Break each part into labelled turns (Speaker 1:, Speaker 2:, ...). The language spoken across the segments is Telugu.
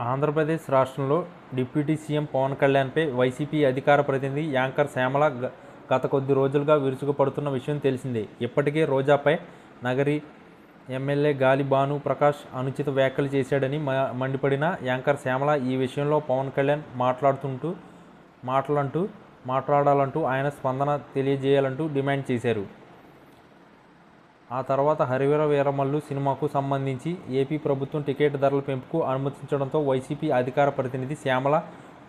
Speaker 1: ఆంధ్రప్రదేశ్ రాష్ట్రంలో డిప్యూటీ సీఎం పవన్ కళ్యాణ్పై వైసీపీ అధికార ప్రతినిధి యాంకర్ శ్యామల గత కొద్ది రోజులుగా విరుచుకుపడుతున్న విషయం తెలిసిందే. ఇప్పటికే రోజాపై నగరి ఎమ్మెల్యే గాలి భాను ప్రకాష్ అనుచిత వ్యాఖ్యలు చేశాడని మ- మండిపడిన యాంకర్ శ్యామల ఈ విషయంలో పవన్ కళ్యాణ్ మాట్లాడుతుంటూ మాటలంటూ మాట్లాడాలంటూ ఆయన స్పందన తెలియజేయాలంటూ డిమాండ్ చేశారు. ఆ తర్వాత హరివీర వీరమల్లు సినిమాకు సంబంధించి ఏపీ ప్రభుత్వం టికెట్ ధరల పెంపుకు అనుమతించడంతో వైసీపీ అధికార ప్రతినిధి శ్యామల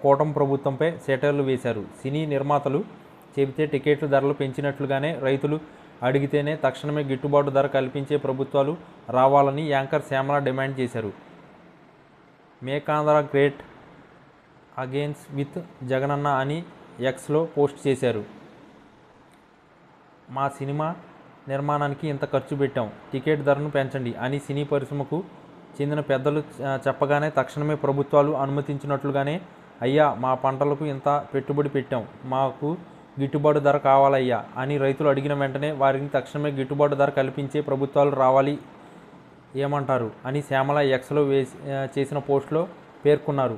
Speaker 1: కోటం ప్రభుత్వంపై సెటర్లు వేశారు. సినీ నిర్మాతలు చెబితే టికెట్ల ధరలు పెంచినట్లుగానే రైతులు అడిగితేనే తక్షణమే గిట్టుబాటు ధర కల్పించే ప్రభుత్వాలు రావాలని యాంకర్ శ్యామల డిమాండ్ చేశారు. మేకాంధ్ర గ్రేట్ అగేన్స్ విత్ జగనన్న అని ఎక్స్లో పోస్ట్ చేశారు. మా సినిమా నిర్మాణానికి ఇంత ఖర్చు పెట్టాం. టికెట్ ధరను పెంచండి అని సినీ పరిశ్రమకు చెందిన పెద్దలు చెప్పగానే తక్షణమే ప్రభుత్వాలు అనుమతించినట్లుగానే అయ్యా మా పంటలకు ఇంత పెట్టుబడి పెట్టాం. మాకు గిట్టుబాటు ధర కావాలయ్యా అని రైతులు అడిగిన వెంటనే వారికి తక్షణమే గిట్టుబాటు ధర కల్పించే ప్రభుత్వాలు రావాలి ఏమంటారు అని శ్యామల ఎక్స్లో వేసి చేసిన పోస్ట్లో పేర్కొన్నారు.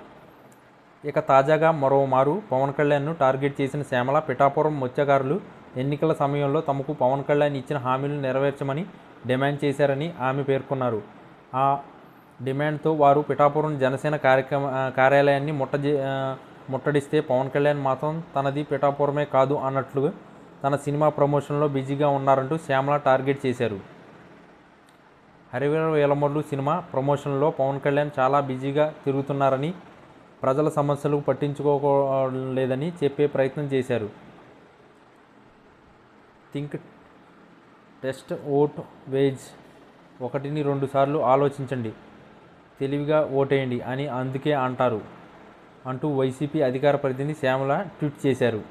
Speaker 1: ఇక తాజాగా మరోమారు పవన్ కళ్యాణ్ను టార్గెట్ చేసిన శ్యామల పిఠాపురం మత్స్యకారులు ఎన్నికల సమయంలో తమకు పవన్ కళ్యాణ్ ఇచ్చిన హామీలను నెరవేర్చమని డిమాండ్ చేశారని ఆమె పేర్కొన్నారు. ఆ డిమాండ్తో వారు పిఠాపురం జనసేన కార్యక్రమ కార్యాలయాన్ని ముట్టజే ముట్టడిస్తే పవన్ కళ్యాణ్ మాత్రం తనది పిఠాపురమే కాదు అన్నట్లు తన సినిమా ప్రమోషన్లో బిజీగా ఉన్నారంటూ శ్యామల టార్గెట్ చేశారు. హరివీర వేలమర్లు సినిమా ప్రమోషన్లో పవన్ కళ్యాణ్ చాలా బిజీగా తిరుగుతున్నారని ప్రజల సమస్యలు పట్టించుకోలేదని చెప్పే ప్రయత్నం చేశారు. థింక్ టెస్ట్ ఓట్ వేజ్ ఒకటిని రెండు సార్లు ఆలోచించండి. తెలివిగా ఓటేయండి అని అందుకే అంటారు అంటూ వైసీపీ అధికార ప్రతినిధి శ్యామల ట్వీట్ చేశారు.